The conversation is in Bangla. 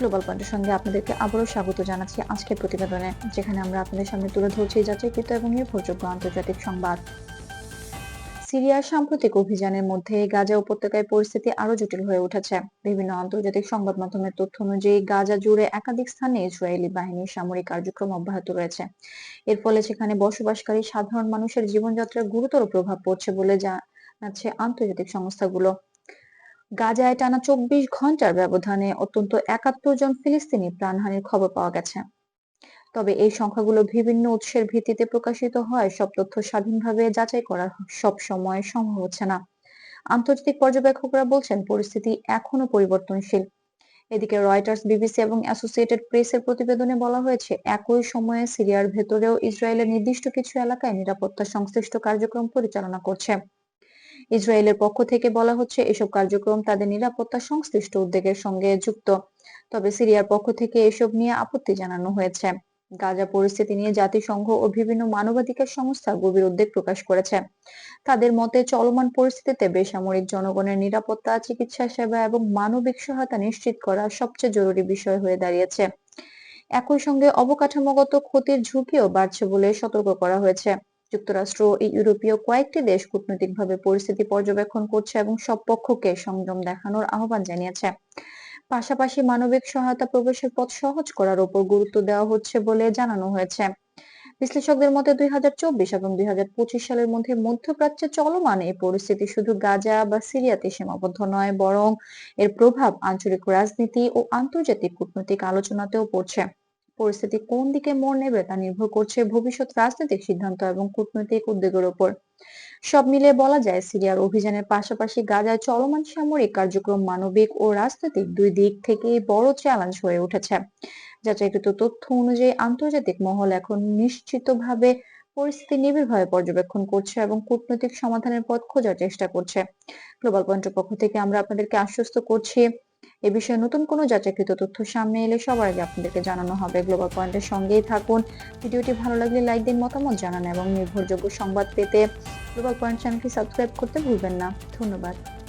গ্লোবাল পয়েন্টের সঙ্গে আপনাদেরকে আবারও স্বাগত জানাচ্ছি আজকের প্রতিবেদনে, যেখানে আমরা আপনাদের সামনে তুলে ধরছি যাচাইকৃত এবং নির্ভরযোগ্য আন্তর্জাতিক সংবাদ। সিরিয়ার সাম্প্রতিক অভিযানের মধ্যে গাজা উপত্যকায় পরিস্থিতি আরও জটিল হয়ে উঠেছে। বিভিন্ন আন্তর্জাতিক সংবাদ মাধ্যমের তথ্য অনুযায়ী গাজা জুড়ে একাধিক স্থানে ইসরায়েলি বাহিনীর সামরিক কার্যক্রম অব্যাহত রয়েছে। এর ফলে সেখানে বসবাসকারী সাধারণ মানুষের জীবনযাত্রার গুরুতর প্রভাব পড়ছে বলে জানাচ্ছে আন্তর্জাতিক সংস্থাগুলো। গাজায় টানা চব্বিশ ঘণ্টার ব্যবধানে অত্যন্ত একাত্তর জন ফিলিস্তিনি প্রাণহানির খবর পাওয়া গেছে। তবে এই সংখ্যাগুলো বিভিন্ন উৎসের ভিত্তিতে প্রকাশিত হয়, সব তথ্য স্বাধীনভাবে যাচাই করা সব সময় সম্ভব হচ্ছে না। আন্তর্জাতিক পর্যবেক্ষকরা বলছেন, পরিস্থিতি এখনও পরিবর্তনশীল। এদিকে রয়টার্স, বিবিসি এবং অ্যাসোসিয়েটেড প্রেসের প্রতিবেদনে বলা হয়েছে, একই সময়ে সিরিয়ার ভেতরেও ইসরায়েলের নির্দিষ্ট কিছু এলাকায় নিরাপত্তা সংশ্লিষ্ট কার্যক্রম পরিচালনা করছে। ইসরায়েলের পক্ষ থেকে বলা হচ্ছে, এসব কার্যক্রম তাদের নিরাপত্তা সংশ্লিষ্ট উদ্যোগের সঙ্গে যুক্ত। তবে সিরিয়ার পক্ষ থেকে এসব নিয়ে আপত্তি জানানো হয়েছে। গাজা পরিস্থিতি নিয়ে জাতিসংঘ ও বিভিন্ন মানবাধিকার সংস্থা গভীর উদ্বেগ প্রকাশ করেছে। তাদের মতে, চলমান পরিস্থিতিতে বেসামরিক জনগণের নিরাপত্তা, চিকিৎসা সেবা এবং মানবিক সহায়তা নিশ্চিত করা সবচেয়ে জরুরি বিষয় হয়ে দাঁড়িয়েছে। একই সঙ্গে অবকাঠামোগত ক্ষতির ঝুঁকিও বাড়ছে বলে সতর্ক করা হয়েছে। যুক্তরাষ্ট্র ও ইউরোপীয় কয়েকটি দেশ কূটনৈতিকভাবে পরিস্থিতি পর্যবেক্ষণ করছে এবং সব পক্ষকে সংযম দেখানোর আহ্বান জানিয়েছে। পাশাপাশি মানবিক সহায়তা প্রবেশের পথ সহজ করার উপর গুরুত্ব দেওয়া হচ্ছে বলে জানানো হয়েছে। বিশ্লেষকদের মতে দুই হাজার চব্বিশ এবং দুই হাজার পঁচিশ সালের মধ্যে মধ্যপ্রাচ্যে চলমান এই পরিস্থিতি শুধু গাজা বা সিরিয়াতে সীমাবদ্ধ নয়, বরং এর প্রভাব আঞ্চলিক রাজনীতি ও আন্তর্জাতিক কূটনৈতিক আলোচনাতেও পড়ছে। পরিস্থিতি কোন দিকে মোড় নেবে তা নির্ভর করছে ভবিষ্যৎ রাজনৈতিক সিদ্ধান্ত এবং কূটনৈতিক উদ্যোগের উপর সব মিলিয়ে বলা যায়, সিরিয়ার অভিযানের পাশাপাশি গাজায় চলমান সামরিক কার্যক্রম মানবিক ও রাজনৈতিক দুই দিক থেকেই বড় চ্যালেঞ্জ হয়ে উঠেছে। যাচাইকৃত তথ্য অনুযায়ী আন্তর্জাতিক মহল এখন নিশ্চিতভাবে পরিস্থিতি নিবিড়ভাবে পর্যবেক্ষণ করছে এবং কূটনৈতিক সমাধানের পথ খোঁজার চেষ্টা করছে। গ্লোবাল পয়েন্টের পক্ষ থেকে আমরা আপনাদেরকে আশ্বস্ত করছি এ বিষয়ে নতুন কোনো যাচাইকৃত তথ্য সামনে এলে সবার আগে আপনাদেরকে জানানো হবে। গ্লোবাল পয়েন্টের সঙ্গেই থাকুন। ভিডিওটি ভালো লাগলে লাইক দিন মতামত জানান এবং নির্ভরযোগ্য সংবাদ পেতে গ্লোবাল পয়েন্ট চ্যানেলটি সাবস্ক্রাইব করতে ভুলবেন না। ধন্যবাদ।